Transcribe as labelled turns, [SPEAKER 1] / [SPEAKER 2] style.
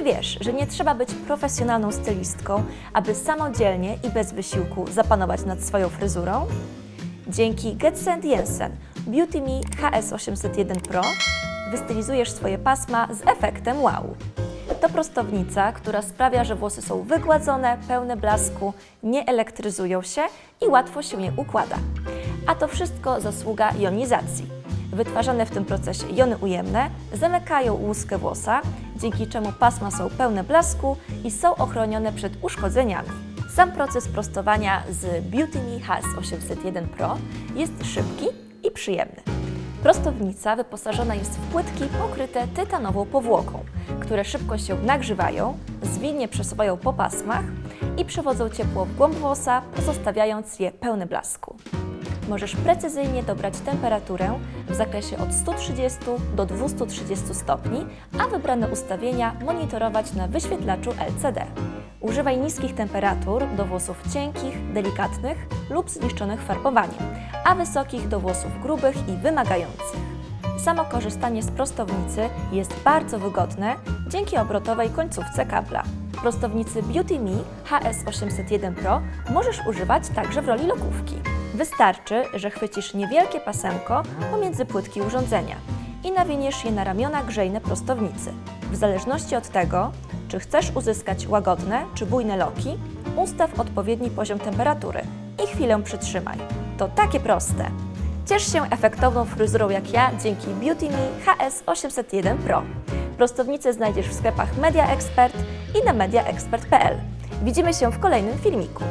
[SPEAKER 1] Ty wiesz, że nie trzeba być profesjonalną stylistką, aby samodzielnie i bez wysiłku zapanować nad swoją fryzurą? Dzięki Getsen Jensen Beauty Me HS801 Pro wystylizujesz swoje pasma z efektem wow. To prostownica, która sprawia, że włosy są wygładzone, pełne blasku, nie elektryzują się i łatwo się je układa. A to wszystko zasługa jonizacji. Wytwarzane w tym procesie jony ujemne zamykają łuskę włosa, dzięki czemu pasma są pełne blasku i są ochronione przed uszkodzeniami. Sam proces prostowania z Beauty Has 801 Pro jest szybki i przyjemny. Prostownica wyposażona jest w płytki pokryte tytanową powłoką, które szybko się nagrzewają, zwinnie przesuwają po pasmach i przewodzą ciepło w głąb włosa, pozostawiając je pełne blasku. Możesz precyzyjnie dobrać temperaturę w zakresie od 130 do 230 stopni, a wybrane ustawienia monitorować na wyświetlaczu LCD. Używaj niskich temperatur do włosów cienkich, delikatnych lub zniszczonych farbowaniem, a wysokich do włosów grubych i wymagających. Samo korzystanie z prostownicy jest bardzo wygodne dzięki obrotowej końcówce kabla. Prostownicy Beauty Me HS801 Pro możesz używać także w roli lokówki. Wystarczy, że chwycisz niewielkie pasemko pomiędzy płytki urządzenia i nawiniesz je na ramiona grzejne prostownicy. W zależności od tego, czy chcesz uzyskać łagodne czy bujne loki, ustaw odpowiedni poziom temperatury i chwilę przytrzymaj. To takie proste. Ciesz się efektowną fryzurą jak ja dzięki Beauty Me HS801 Pro. Prostownicę znajdziesz w sklepach Media Expert i na mediaexpert.pl. Widzimy się w kolejnym filmiku.